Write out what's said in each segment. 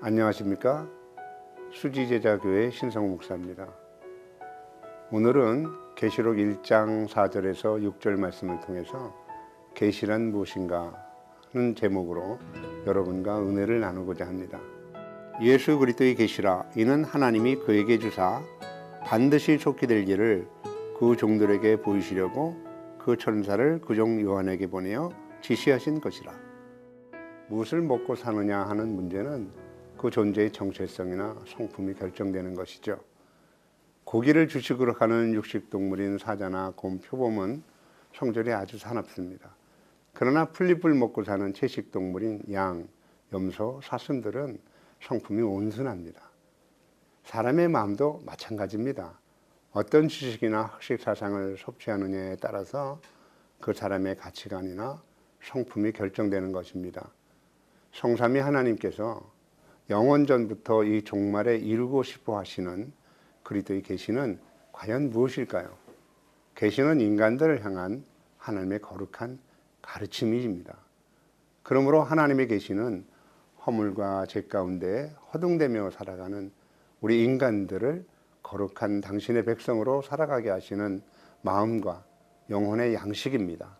안녕하십니까 수지제자교회 신성호 목사입니다. 오늘은 계시록 1장 4절에서 6절 말씀을 통해서 계시란 무엇인가 하는 제목으로 여러분과 은혜를 나누고자 합니다. 예수 그리스도의 계시라 이는 하나님이 그에게 주사 반드시 속히 될 일을 그 종들에게 보이시려고 그 천사를 그 종 요한에게 보내어 지시하신 것이라. 무엇을 먹고 사느냐 하는 문제는 그 존재의 정체성이나 성품이 결정되는 것이죠. 고기를 주식으로 하는 육식동물인 사자나 곰, 표범은 성질이 아주 사납습니다. 그러나 풀잎을 먹고 사는 채식동물인 양, 염소, 사슴들은 성품이 온순합니다. 사람의 마음도 마찬가지입니다. 어떤 지식이나 학식 사상을 섭취하느냐에 따라서 그 사람의 가치관이나 성품이 결정되는 것입니다. 성삼위 하나님께서 영원전부터 이 종말에 이루고 싶어 하시는 그리스도의 계시는 과연 무엇일까요? 계시는 인간들을 향한 하나님의 거룩한 가르침입니다. 그러므로 하나님의 계시는 허물과 죄 가운데 허둥대며 살아가는 우리 인간들을 거룩한 당신의 백성으로 살아가게 하시는 마음과 영혼의 양식입니다.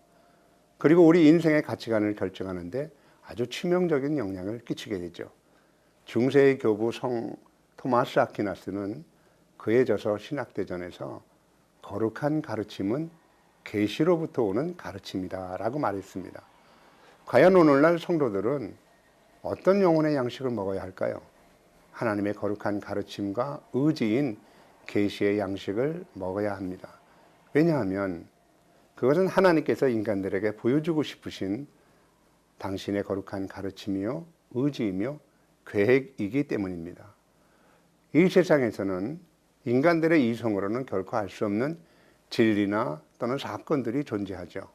그리고 우리 인생의 가치관을 결정하는데 아주 치명적인 영향을 끼치게 되죠. 중세의 교부 성 토마스 아퀴나스는 그에 져서 신학대전에서 거룩한 가르침은 계시로부터 오는 가르침이다라고 말했습니다. 과연 오늘날 성도들은 어떤 영혼의 양식을 먹어야 할까요? 하나님의 거룩한 가르침과 의지인 계시의 양식을 먹어야 합니다. 왜냐하면 그것은 하나님께서 인간들에게 보여주고 싶으신 당신의 거룩한 가르침이요 의지이며 계획이기 때문입니다. 이 세상에서는 인간들의 이성으로는 결코 알 수 없는 진리나 또는 사건들이 존재하죠.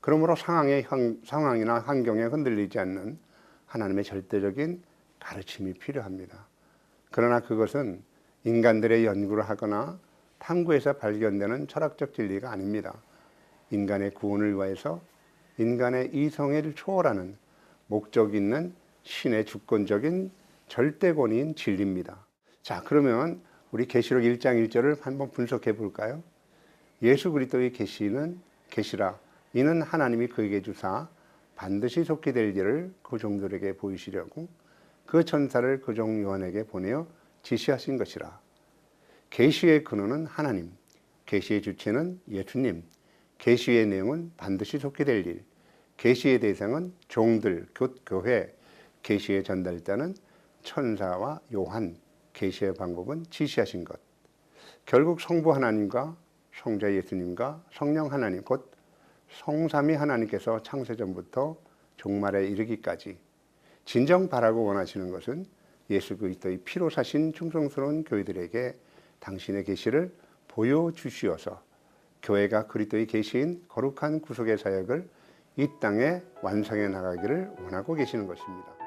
그러므로 상황의 상황이나 환경에 흔들리지 않는 하나님의 절대적인 가르침이 필요합니다. 그러나 그것은 인간들의 연구를 하거나 탐구에서 발견되는 철학적 진리가 아닙니다. 인간의 구원을 위해서 인간의 이성을 초월하는 목적 있는 신의 주권적인 절대 권위인 진리입니다. 자, 그러면 우리 계시록 1장 1절을 한번 분석해 볼까요? 예수 그리스도의 계시는 계시라 이는 하나님이 그에게 주사 반드시 속히 될 일을 그 종들에게 보이시려고 그 천사를 그 종 요한에게 보내어 지시하신 것이라. 계시의 근원은 하나님, 계시의 주체는 예수님, 계시의 내용은 반드시 속히 될 일, 계시의 대상은 종들, 곧 교회, 계시의 전달자는 천사와 요한, 계시의 방법은 지시하신 것. 결국 성부 하나님과 성자 예수님과 성령 하나님, 곧 성삼위 하나님께서 창세전부터 종말에 이르기까지 진정 바라고 원하시는 것은 예수 그리스도의 피로 사신 충성스러운 교회들에게 당신의 계시를 보여 주시어서 교회가 그리스도의 계시인 거룩한 구속의 사역을 이 땅에 완성해 나가기를 원하고 계시는 것입니다.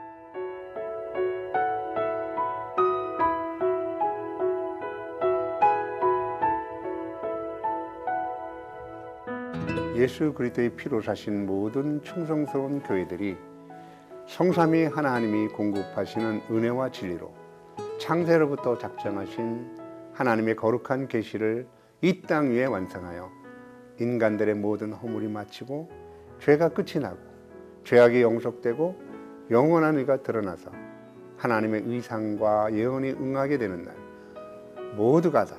예수 그리스도의 피로 사신 모든 충성스러운 교회들이 성삼위 하나님이 공급하시는 은혜와 진리로 창세로부터 작정하신 하나님의 거룩한 계시를 이 땅 위에 완성하여 인간들의 모든 허물이 마치고 죄가 끝이 나고 죄악이 영속되고 영원한 의가 드러나서 하나님의 의상과 예언이 응하게 되는 날 모두가 다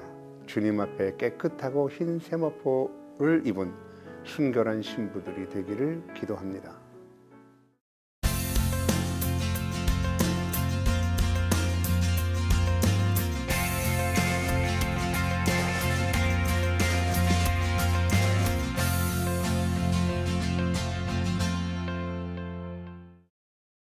주님 앞에 깨끗하고 흰 세마포를 입은 순결한 신부들이 되기를 기도합니다.